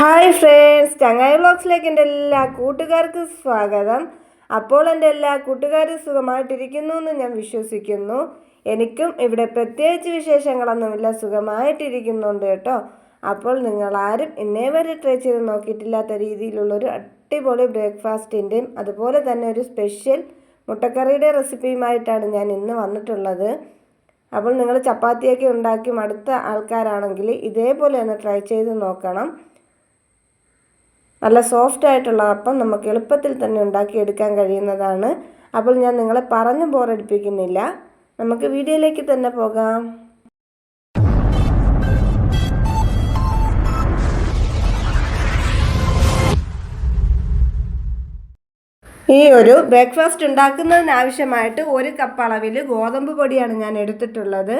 Hi friends ചങ്ങായി ബ്ലോഗ്സിലേക്ക് എന്റെ എല്ലാ കൂട്ടുകാർക്കും സ്വാഗതം. അപ്പോൾ എന്റെ എല്ലാ കൂട്ടുകാരും സുഖമായിട്ടിരിക്കുന്നു എന്ന് ഞാൻ വിശ്വസിക്കുന്നു. എനിക്കും ഇവിടെ പ്രത്യേകിച്ച് വിശേഷങ്ങളൊന്നുമില്ല സുഖമായിട്ടിരിക്കുന്നുണ്ട് കേട്ടോ. അപ്പോൾ നിങ്ങളാരും ഇന്നേ വരെ ട്രൈ ചെയ്ത് നോക്കിയിട്ടില്ലാത്ത രീതിയിലുള്ളൊരു അടിപൊളി ബ്രേക്ക്ഫാസ്റ്റിന്റെയും അതുപോലെ തന്നെ ഒരു സ്പെഷ്യൽ മുട്ടക്കറിയുടെ റെസിപ്പിയുമായിട്ടാണ് ഞാൻ ഇന്ന് വന്നിട്ടുള്ളത്. അപ്പോൾ നിങ്ങൾ ചപ്പാത്തിയൊക്കെ ഉണ്ടാക്കി മടുത്ത ആൾക്കാരാണെങ്കിൽ ഇതേപോലെ ഒന്ന് ട്രൈ ചെയ്ത് നോക്കണം. നല്ല സോഫ്റ്റ് ആയിട്ടുള്ള അപ്പം നമുക്ക് എളുപ്പത്തിൽ തന്നെ ഉണ്ടാക്കിയെടുക്കാൻ കഴിയുന്നതാണ്. അപ്പോൾ ഞാൻ നിങ്ങളെ പറഞ്ഞു ബോറടിപ്പിക്കുന്നില്ല. നമുക്ക് വീഡിയോയിലേക്ക് തന്നെ പോകാം. ഈ ഒരു ബ്രേക്ക്ഫാസ്റ്റ് ഉണ്ടാക്കുന്നതിനാവശ്യമായിട്ട് ഒരു കപ്പ് അളവിൽ ഗോതമ്പ് പൊടിയാണ് ഞാൻ എടുത്തിട്ടുള്ളത്.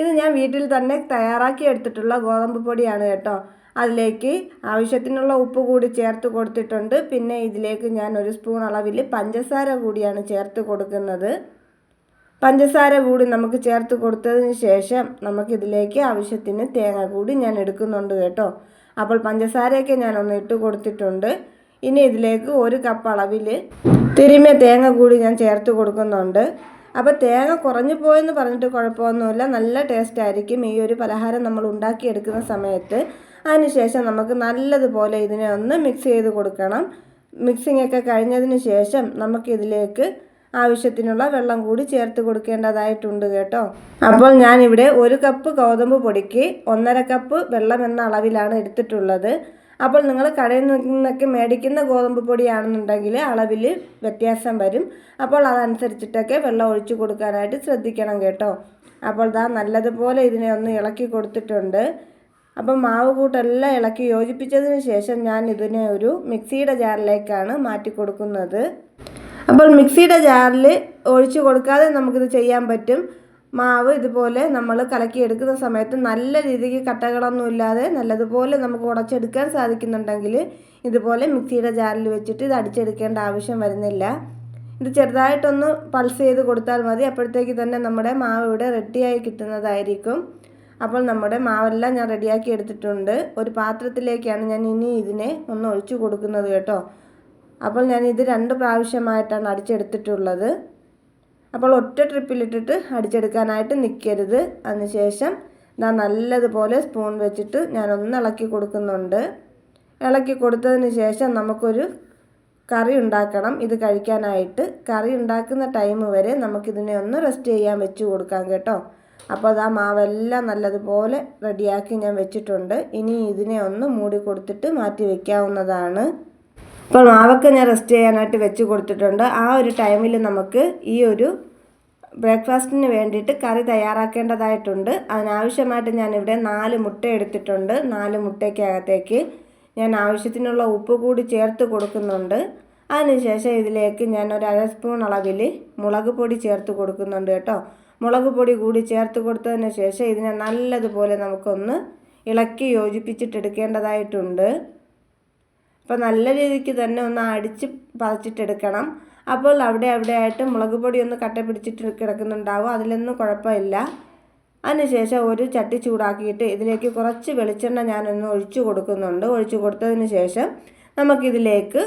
ഇത് ഞാൻ വീട്ടിൽ തന്നെ തയ്യാറാക്കി എടുത്തിട്ടുള്ള ഗോതമ്പ് പൊടിയാണ് കേട്ടോ. അതിലേക്ക് ആവശ്യത്തിനുള്ള ഉപ്പ് കൂടി ചേർത്ത് കൊടുത്തിട്ടുണ്ട്. പിന്നെ ഇതിലേക്ക് ഞാൻ ഒരു സ്പൂൺ അളവിൽ പഞ്ചസാര കൂടിയാണ് ചേർത്ത് കൊടുക്കുന്നത്. പഞ്ചസാര കൂടി നമുക്ക് ചേർത്ത് കൊടുത്തതിന് ശേഷം നമുക്കിതിലേക്ക് ആവശ്യത്തിന് തേങ്ങ കൂടി ഞാൻ എടുക്കുന്നുണ്ട് കേട്ടോ. അപ്പോൾ പഞ്ചസാരയൊക്കെ ഞാൻ ഒന്ന് ഇട്ട് കൊടുത്തിട്ടുണ്ട്. ഇനി ഇതിലേക്ക് ഒരു കപ്പ് അളവിൽ തിരുമ്മിയ തേങ്ങ കൂടി ഞാൻ ചേർത്ത് കൊടുക്കുന്നുണ്ട്. അപ്പോൾ തേങ്ങ കുറഞ്ഞു പോയെന്ന് പറഞ്ഞിട്ട് കുഴപ്പമൊന്നുമില്ല. നല്ല ടേസ്റ്റ് ആയിരിക്കും. ഈ ഒരു പലഹാരം നമ്മൾ ഉണ്ടാക്കിയെടുക്കുന്ന സമയത്ത്. അതിനുശേഷം നമുക്ക് നല്ലതുപോലെ ഇതിനെ ഒന്ന് മിക്സ് ചെയ്ത് കൊടുക്കണം. മിക്സിംഗ് ഒക്കെ കഴിഞ്ഞതിന് ശേഷം നമുക്കിതിലേക്ക് ആവശ്യത്തിനുള്ള വെള്ളം കൂടി ചേർത്ത് കൊടുക്കേണ്ടതായിട്ടുണ്ട് കേട്ടോ. അപ്പോൾ ഞാനിവിടെ ഒരു കപ്പ് ഗോതമ്പ് പൊടിക്ക് ഒന്നര കപ്പ് വെള്ളം എന്ന അളവിലാണ് എടുത്തിട്ടുള്ളത്. അപ്പോൾ നിങ്ങൾ കടയിൽ നിന്നൊക്കെ മേടിക്കുന്ന ഗോതമ്പ് പൊടിയാണെന്നുണ്ടെങ്കിൽ അളവിൽ വ്യത്യാസം വരും. അപ്പോൾ അതനുസരിച്ചിട്ടൊക്കെ വെള്ളം ഒഴിച്ച് കൊടുക്കാനായിട്ട് ശ്രദ്ധിക്കണം കേട്ടോ. അപ്പോൾ ദാ നല്ലതുപോലെ ഇതിനെ ഒന്ന് ഇളക്കി കൊടുത്തിട്ടുണ്ട്. അപ്പം മാവ് കൂട്ടെല്ലാം ഇളക്കി യോജിപ്പിച്ചതിന് ശേഷം ഞാൻ ഇതിനെ ഒരു മിക്സിയുടെ ജാറിലേക്കാണ് മാറ്റി കൊടുക്കുന്നത്. അപ്പോൾ മിക്സിയുടെ ജാറിൽ ഒഴിച്ചു കൊടുക്കാതെ നമുക്കിത് ചെയ്യാൻ പറ്റും. മാവ് ഇതുപോലെ നമ്മൾ കലക്കിയെടുക്കുന്ന സമയത്ത് നല്ല രീതിക്ക് കട്ടകളൊന്നും ഇല്ലാതെ നല്ലതുപോലെ നമുക്ക് ഉടച്ചെടുക്കാൻ സാധിക്കുന്നുണ്ടെങ്കിൽ ഇതുപോലെ മിക്സിയുടെ ജാറിൽ വെച്ചിട്ട് ഇത് അടിച്ചെടുക്കേണ്ട ആവശ്യം വരുന്നില്ല. ഇത് ചെറുതായിട്ടൊന്ന് പൾസ് ചെയ്ത് കൊടുത്താൽ മതി. അപ്പോഴത്തേക്ക് തന്നെ നമ്മുടെ മാവ് ഇവിടെ റെഡിയായി കിട്ടുന്നതായിരിക്കും. അപ്പോൾ നമ്മുടെ മാവെല്ലാം ഞാൻ റെഡിയാക്കി എടുത്തിട്ടുണ്ട്. ഒരു പാത്രത്തിലേക്കാണ് ഞാൻ ഇനി ഇതിനെ ഒന്ന് ഒഴിച്ചു കൊടുക്കുന്നത് കേട്ടോ. അപ്പോൾ ഞാൻ ഇത് രണ്ട് പ്രാവശ്യമായിട്ടാണ് അടിച്ചെടുത്തിട്ടുള്ളത്. അപ്പോൾ ഒറ്റ ട്രിപ്പിലിട്ടിട്ട് അടിച്ചെടുക്കാനായിട്ട് നിൽക്കരുത് അതിനുശേഷം ഞാൻ നല്ലതുപോലെ സ്പൂൺ വെച്ചിട്ട് ഞാൻ ഒന്ന് ഇളക്കി കൊടുക്കുന്നുണ്ട്. ഇളക്കി കൊടുത്തതിന് ശേഷം നമുക്കൊരു കറി ഉണ്ടാക്കണം. ഇത് കഴിക്കാനായിട്ട്. കറി ഉണ്ടാക്കുന്ന ടൈം വരെ നമുക്കിതിനെ ഒന്ന് റെസ്റ്റ് ചെയ്യാൻ വെച്ച് കൊടുക്കാം കേട്ടോ. അപ്പോൾ അത് ആ മാവെല്ലാം നല്ലതുപോലെ റെഡിയാക്കി ഞാൻ വെച്ചിട്ടുണ്ട്. ഇനി ഇതിനെ ഒന്ന് മൂടി കൊടുത്തിട്ട് മാറ്റി വയ്ക്കാവുന്നതാണ് ഇപ്പോൾ മാവൊക്കെ ഞാൻ റെസ്റ്റ് ചെയ്യാനായിട്ട് വെച്ച് കൊടുത്തിട്ടുണ്ട്. ആ ഒരു ടൈമിൽ നമുക്ക് ഈ ഒരു ബ്രേക്ക്ഫാസ്റ്റിന് വേണ്ടിയിട്ട് കറി തയ്യാറാക്കേണ്ടതായിട്ടുണ്ട്. അതിനാവശ്യമായിട്ട് ഞാനിവിടെ നാല് മുട്ട എടുത്തിട്ടുണ്ട്. നാല് മുട്ടയ്ക്കകത്തേക്ക് ഞാൻ ആവശ്യത്തിനുള്ള ഉപ്പ് കൂടി ചേർത്ത് കൊടുക്കുന്നുണ്ട്. അതിനുശേഷം ഇതിലേക്ക് ഞാൻ ഒരു അര സ്പൂൺ അളവിൽ മുളക് പൊടി ചേർത്ത് കൊടുക്കുന്നുണ്ട് കേട്ടോ. മുളക് പൊടി കൂടി ചേർത്ത് കൊടുത്തതിന് ശേഷം ഇതിനെ നല്ലതുപോലെ നമുക്കൊന്ന് ഇളക്കി യോജിപ്പിച്ചിട്ടെടുക്കേണ്ടതായിട്ടുണ്ട്. അപ്പോൾ നല്ല രീതിക്ക് തന്നെ ഒന്ന് അടിച്ച് പതച്ചിട്ടെടുക്കണം. അപ്പോൾ അവിടെ അവിടെ ആയിട്ട് മുളക് പൊടി ഒന്ന് കട്ട പിടിച്ചിട്ട് കിടക്കുന്നുണ്ടാവും. അതിലൊന്നും കുഴപ്പമില്ല. അതിനുശേഷം ഒരു ചട്ടി ചൂടാക്കിയിട്ട് ഇതിലേക്ക് കുറച്ച് വെളിച്ചെണ്ണ ഞാനൊന്ന് ഒഴിച്ചു കൊടുക്കുന്നുണ്ട്. ഒഴിച്ചു കൊടുത്തതിന് ശേഷം നമുക്കിതിലേക്ക്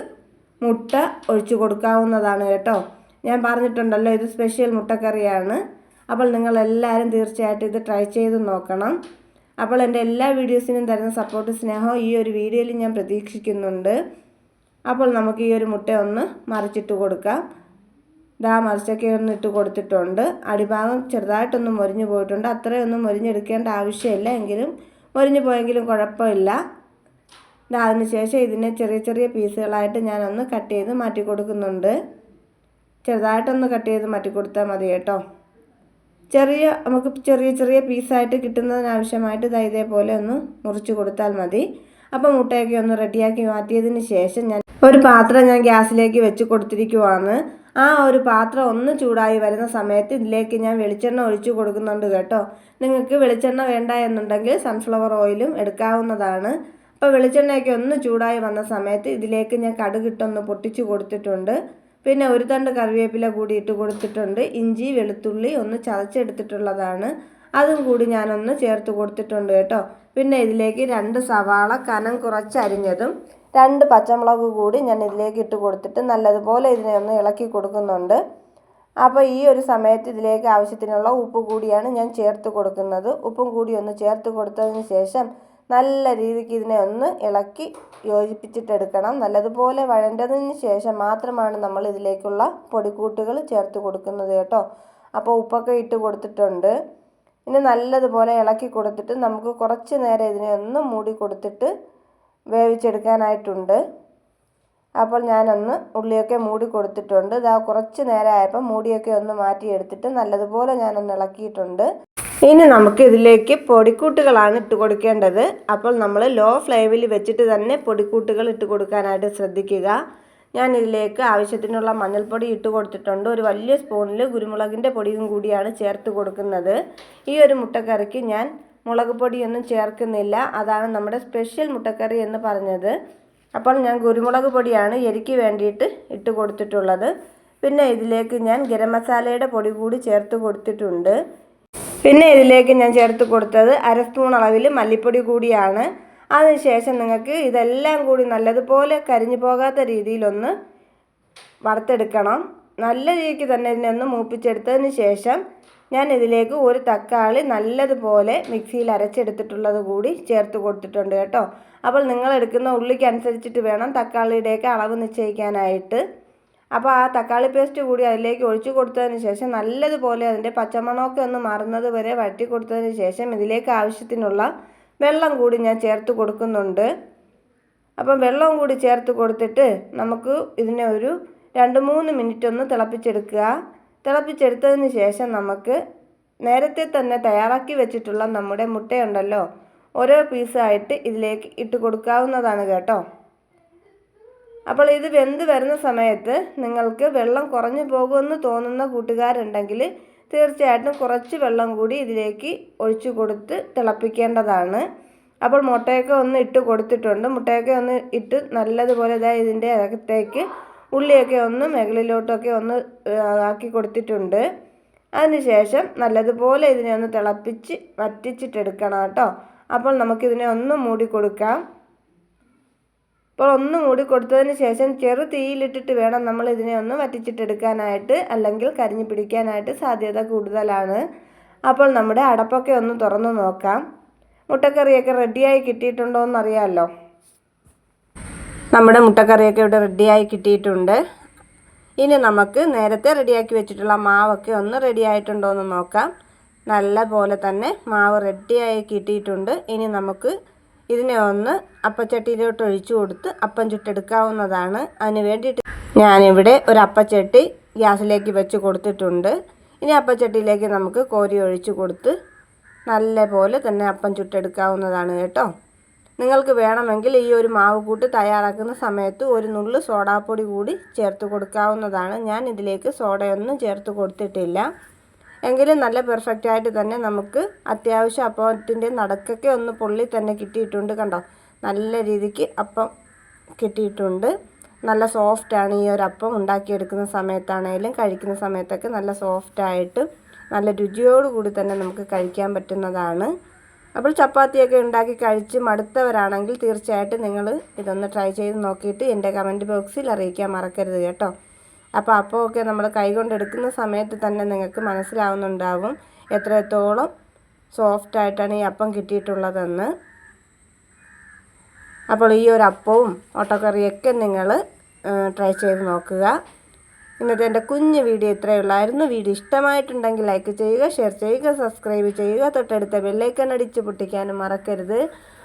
മുട്ട ഒഴിച്ചു കൊടുക്കാവുന്നതാണ് കേട്ടോ. ഞാൻ പറഞ്ഞിട്ടുണ്ടല്ലോ ഇത് സ്പെഷ്യൽ മുട്ടക്കറിയാണ്. അപ്പോൾ നിങ്ങളെല്ലാവരും തീർച്ചയായിട്ടും ഇത് ട്രൈ ചെയ്ത് നോക്കണം. അപ്പോൾ എന്റെ എല്ലാ വീഡിയോസിനും തരുന്ന സപ്പോർട്ട് സ്നേഹവും ഈ ഒരു വീഡിയോയിൽ ഞാൻ പ്രതീക്ഷിക്കുന്നുണ്ട്. അപ്പോൾ നമുക്ക് ഈ ഒരു മുട്ട ഒന്ന് മറിച്ചിട്ട് കൊടുക്കാം. ദാ മറിച്ചൊക്കെ ഒന്ന് ഇട്ട് കൊടുത്തിട്ടുണ്ട്. അടിഭാഗം ചെറുതായിട്ടൊന്ന് മുരിഞ്ഞു പോയിട്ടുണ്ട്. അത്രയൊന്നും മുരിഞ്ഞെടുക്കേണ്ട ആവശ്യമില്ല. എങ്കിലും മുരിഞ്ഞു പോയെങ്കിലും കുഴപ്പമില്ല. ദാ അതിനുശേഷം ഇതിനെ ചെറിയ ചെറിയ പീസുകളായിട്ട് ഞാനൊന്ന് കട്ട് ചെയ്ത് മാറ്റി കൊടുക്കുന്നുണ്ട്. ചെറുതായിട്ടൊന്ന് കട്ട് ചെയ്ത് മാറ്റി കൊടുത്താൽ മതി കേട്ടോ. ചെറിയ നമുക്ക് ചെറിയ ചെറിയ പീസായിട്ട് കിട്ടുന്നതിനാവശ്യമായിട്ട് ഇതാ ഇതേപോലെ ഒന്ന് മുറിച്ച് കൊടുത്താൽ മതി. അപ്പോൾ മുട്ടയൊക്കെ ഒന്ന് റെഡിയാക്കി മാറ്റിയതിന് ശേഷം ഞാൻ ഒരു പാത്രം ഞാൻ ഗ്യാസിലേക്ക് വെച്ച് കൊടുത്തിരിക്കുവാണ്. ആ ഒരു പാത്രം ഒന്ന് ചൂടായി വരുന്ന സമയത്ത് ഇതിലേക്ക് ഞാൻ വെളിച്ചെണ്ണ ഒഴിച്ചു കൊടുക്കുന്നുണ്ട് കേട്ടോ. നിങ്ങൾക്ക് വെളിച്ചെണ്ണ വേണ്ട എന്നുണ്ടെങ്കിൽ സൺഫ്ലവർ ഓയിലും എടുക്കാവുന്നതാണ്. അപ്പോൾ വെളിച്ചെണ്ണയൊക്കെ ഒന്ന് ചൂടായി വന്ന സമയത്ത് ഇതിലേക്ക് ഞാൻ കടുകിട്ടൊന്ന് പൊട്ടിച്ചു കൊടുത്തിട്ടുണ്ട്. പിന്നെ ഒരു തണ്ട് കറിവേപ്പില കൂടി ഇട്ട് കൊടുത്തിട്ടുണ്ട്. ഇഞ്ചി വെളുത്തുള്ളി ഒന്ന് ചതച്ചെടുത്തിട്ടുള്ളതാണ്. അതും കൂടി ഞാനൊന്ന് ചേർത്ത് കൊടുത്തിട്ടുണ്ട് കേട്ടോ. പിന്നെ ഇതിലേക്ക് രണ്ട് സവാള കനം കുറച്ചരിഞ്ഞതും രണ്ട് പച്ചമുളക് കൂടി ഞാൻ ഇതിലേക്ക് ഇട്ട് കൊടുത്തിട്ട് നല്ലതുപോലെ ഇതിനെ ഒന്ന് ഇളക്കി കൊടുക്കുന്നുണ്ട്. അപ്പോൾ ഈ ഒരു സമയത്ത് ഇതിലേക്ക് ആവശ്യത്തിനുള്ള ഉപ്പ് കൂടിയാണ് ഞാൻ ചേർത്ത് കൊടുക്കുന്നത്. ഉപ്പും കൂടി ഒന്ന് ചേർത്ത് കൊടുത്തതിന് ശേഷം നല്ല രീതിക്ക് ഇതിനെ ഒന്ന് ഇളക്കി യോജിപ്പിച്ചിട്ടെടുക്കണം. നല്ലതുപോലെ വഴണ്ടതിന് ശേഷം മാത്രമാണ് നമ്മൾ ഇതിലേക്കുള്ള പൊടിക്കൂട്ടുകൾ ചേർത്ത് കൊടുക്കുന്നത് കേട്ടോ. അപ്പോൾ ഉപ്പൊക്കെ ഇട്ട് കൊടുത്തിട്ടുണ്ട്. ഇനി നല്ലതുപോലെ ഇളക്കി കൊടുത്തിട്ട് നമുക്ക് കുറച്ച് നേരം ഇതിനെ ഒന്ന് മൂടി കൊടുത്തിട്ട് വേവിച്ചെടുക്കാനായിട്ടുണ്ട്. അപ്പോൾ ഞാനൊന്ന് ഉള്ളിയൊക്കെ മൂടി കൊടുത്തിട്ടുണ്ട്. ഇതാ കുറച്ച് നേരമായപ്പോൾ മൂടിയൊക്കെ ഒന്ന് മാറ്റിയെടുത്തിട്ട് നല്ലതുപോലെ ഞാനൊന്ന് ഇളക്കിയിട്ടുണ്ട്. ഇനി നമുക്ക് ഇതിലേക്ക് പൊടിക്കൂട്ടുകളാണ് ഇട്ട് കൊടുക്കേണ്ടത്. അപ്പോൾ നമ്മൾ ലോ ഫ്ലെയിമിൽ വെച്ചിട്ട് തന്നെ പൊടിക്കൂട്ടുകൾ ഇട്ട് കൊടുക്കാനായിട്ട് ശ്രദ്ധിക്കുക. ഞാൻ ഇതിലേക്ക് ആവശ്യത്തിനുള്ള മഞ്ഞൾപ്പൊടി ഇട്ട് കൊടുത്തിട്ടുണ്ട്. ഒരു വലിയ സ്പൂണിൽ കുരുമുളകിന്റെ പൊടിയും കൂടിയാണ് ചേർത്ത് കൊടുക്കുന്നത്. ഈ ഒരു മുട്ടക്കറിക്ക് ഞാൻ മുളക് പൊടിയൊന്നും ചേർക്കുന്നില്ല. അതാണ് നമ്മുടെ സ്പെഷ്യൽ മുട്ടക്കറി എന്ന് പറഞ്ഞത്. അപ്പോൾ ഞാൻ കുരുമുളക് പൊടിയാണ് എരിക്ക് വേണ്ടിയിട്ട് ഇട്ട് കൊടുത്തിട്ടുള്ളത്. പിന്നെ ഇതിലേക്ക് ഞാൻ ഗരം മസാലയുടെ പൊടി കൂടി ചേർത്ത് കൊടുത്തിട്ടുണ്ട്. പിന്നെ ഇതിലേക്ക് ഞാൻ ചേർത്ത് കൊടുത്തത് അര സ്പൂൺ അളവിൽ മല്ലിപ്പൊടി കൂടിയാണ്. അതിനുശേഷം നിങ്ങൾക്ക് ഇതെല്ലാം കൂടി നല്ലതുപോലെ കരിഞ്ഞു പോകാത്ത രീതിയിലൊന്ന് വറുത്തെടുക്കണം. നല്ല രീതിക്ക് തന്നെ ഇതിനെ ഒന്ന് മൂപ്പിച്ചെടുത്തതിന് ശേഷം ഞാൻ ഇതിലേക്ക് ഒരു തക്കാളി നല്ലതുപോലെ മിക്സിയിൽ അരച്ചെടുത്തിട്ടുള്ളത് കൂടി ചേർത്ത് കൊടുത്തിട്ടുണ്ട് കേട്ടോ. അപ്പോൾ നിങ്ങൾ എടുക്കുന്ന ഉള്ളിക്ക് അനുസരിച്ചിട്ട് വേണം തക്കാളിയുടെയൊക്കെ അളവ് നിശ്ചയിക്കാനായിട്ട്. അപ്പോൾ ആ തക്കാളി പേസ്റ്റ് കൂടി അതിലേക്ക് ഒഴിച്ചു കൊടുത്തതിന് ശേഷം നല്ലതുപോലെ അതിന്റെ പച്ചമണമൊക്കെ ഒന്ന് മാറുന്നത് വരെ വഴറ്റി കൊടുത്തതിന് ശേഷം ഇതിലേക്ക് ആവശ്യത്തിനുള്ള വെള്ളം കൂടി ഞാൻ ചേർത്ത് കൊടുക്കുന്നുണ്ട്. അപ്പം വെള്ളം കൂടി ചേർത്ത് കൊടുത്തിട്ട് നമുക്ക് ഇതിനെ ഒരു രണ്ട് മൂന്ന് മിനിറ്റ് ഒന്ന് തിളപ്പിച്ചെടുക്കുക. തിളപ്പിച്ചെടുത്തതിന് ശേഷം നമുക്ക് നേരത്തെ തന്നെ തയ്യാറാക്കി വെച്ചിട്ടുള്ള നമ്മുടെ മുട്ടയുണ്ടല്ലോ ഓരോ പീസായിട്ട് ഇതിലേക്ക് ഇട്ട് കൊടുക്കാവുന്നതാണ് കേട്ടോ. അപ്പോൾ ഇത് വെന്ത് വരുന്ന സമയത്ത് നിങ്ങൾക്ക് വെള്ളം കുറഞ്ഞു പോകുമെന്ന് തോന്നുന്ന കൂട്ടുകാരുണ്ടെങ്കിൽ തീർച്ചയായിട്ടും കുറച്ച് വെള്ളം കൂടി ഇതിലേക്ക് ഒഴിച്ചു കൊടുത്ത് തിളപ്പിക്കേണ്ടതാണ്. അപ്പോൾ മുട്ടയൊക്കെ ഒന്ന് ഇട്ട് കൊടുത്തിട്ടുണ്ട്. മുട്ടയൊക്കെ ഒന്ന് ഇട്ട് നല്ലതുപോലെ ഇതായി ഇതിന്റെ അകത്തേക്ക് ഉള്ളിയൊക്കെ ഒന്ന് മുകളിലോട്ടൊക്കെ ഒന്ന് ആക്കി കൊടുത്തിട്ടുണ്ട്. അതിനുശേഷം നല്ലതുപോലെ ഇതിനെ ഒന്ന് തിളപ്പിച്ച് വറ്റിച്ചിട്ടെടുക്കണം കേട്ടോ. അപ്പോൾ നമുക്കിതിനെ ഒന്ന് മൂടി കൊടുക്കാം. അപ്പോൾ ഒന്നും കൂടി കൊടുത്തതിന് ശേഷം ചെറു തീയിലിട്ടിട്ട് വേണം നമ്മൾ ഇതിനെ ഒന്ന് വറ്റിച്ചിട്ടെടുക്കാനായിട്ട് അല്ലെങ്കിൽ കരിഞ്ഞു പിടിക്കാനായിട്ട് സാധ്യത കൂടുതലാണ്. അപ്പോൾ നമ്മുടെ അടപ്പൊക്കെ ഒന്ന് തുറന്നു നോക്കാം. മുട്ടക്കറിയൊക്കെ റെഡിയായി കിട്ടിയിട്ടുണ്ടോ എന്നറിയാമല്ലോ. നമ്മുടെ മുട്ടക്കറിയൊക്കെ ഇവിടെ റെഡിയായി കിട്ടിയിട്ടുണ്ട്. ഇനി നമുക്ക് നേരത്തെ റെഡിയാക്കി വെച്ചിട്ടുള്ള മാവൊക്കെ ഒന്ന് റെഡി ആയിട്ടുണ്ടോ എന്ന് നോക്കാം. നല്ല പോലെ തന്നെ മാവ് റെഡിയായി കിട്ടിയിട്ടുണ്ട്. ഇനി നമുക്ക് ഇതിനെ ഒന്ന് അപ്പച്ചട്ടിയിലോട്ട് ഒഴിച്ചു കൊടുത്ത് അപ്പം ചുട്ടെടുക്കാവുന്നതാണ്. അതിന് വേണ്ടിയിട്ട് ഞാനിവിടെ ഒരു അപ്പച്ചട്ടി ഗ്യാസിലേക്ക് വെച്ച് കൊടുത്തിട്ടുണ്ട്. ഇനി അപ്പച്ചട്ടിയിലേക്ക് നമുക്ക് കോരി ഒഴിച്ചു കൊടുത്ത് നല്ല പോലെ തന്നെ അപ്പം ചുട്ടെടുക്കാവുന്നതാണ് കേട്ടോ. നിങ്ങൾക്ക് വേണമെങ്കിൽ ഈ ഒരു മാവ് കൂട്ട് തയ്യാറാക്കുന്ന സമയത്ത് ഒരു നുള്ളു സോഡാപ്പൊടി കൂടി ചേർത്ത് കൊടുക്കാവുന്നതാണ്. ഞാൻ ഇതിലേക്ക് സോഡയൊന്നും ചേർത്ത് കൊടുത്തിട്ടില്ല. എങ്കിലും നല്ല പെർഫെക്റ്റ് ആയിട്ട് തന്നെ നമുക്ക് അത്യാവശ്യം അപ്പത്തിന്റെ നടക്കൊക്കെ ഒന്ന് പൊള്ളി തന്നെ കിട്ടിയിട്ടുണ്ട് കണ്ടോ? നല്ല രീതിക്ക് അപ്പം കിട്ടിയിട്ടുണ്ട്. നല്ല സോഫ്റ്റാണ് ഈ ഒരു അപ്പം ഉണ്ടാക്കിയെടുക്കുന്ന സമയത്താണെങ്കിലും കഴിക്കുന്ന സമയത്തൊക്കെ നല്ല സോഫ്റ്റായിട്ട് നല്ല രുചിയോടുകൂടി തന്നെ നമുക്ക് കഴിക്കാൻ പറ്റുന്നതാണ്. അപ്പോൾ ചപ്പാത്തിയൊക്കെ ഉണ്ടാക്കി കഴിച്ച് മടുത്തവരാണെങ്കിൽ തീർച്ചയായിട്ടും നിങ്ങൾ ഇതൊന്ന് ട്രൈ ചെയ്ത് നോക്കിയിട്ട് എന്റെ കമന്റ് ബോക്സിൽ അറിയിക്കാൻ മറക്കരുത് കേട്ടോ. അപ്പോൾ അപ്പമൊക്കെ നമ്മൾ കൈകൊണ്ട് എടുക്കുന്ന സമയത്ത് തന്നെ നിങ്ങൾക്ക് മനസ്സിലാവുന്നുണ്ടാവും എത്രത്തോളം സോഫ്റ്റ് ആയിട്ടാണ് ഈ അപ്പം കിട്ടിയിട്ടുള്ളതെന്ന്. അപ്പോൾ ഈ ഒരു അപ്പവും ഓട്ടക്കറിയൊക്കെ നിങ്ങൾ ട്രൈ ചെയ്ത് നോക്കുക. ഇന്നത്തെ എന്റെ കുഞ്ഞ് വീഡിയോ ഇത്രയേ ഉള്ളായിരുന്നു. വീഡിയോ ഇഷ്ടമായിട്ടുണ്ടെങ്കിൽ ലൈക്ക് ചെയ്യുക ഷെയർ ചെയ്യുക സബ്സ്ക്രൈബ് ചെയ്യുക. തൊട്ടടുത്ത ബെല്ലൈക്കൺ അടിച്ച് പൊട്ടിക്കാനും മറക്കരുത്.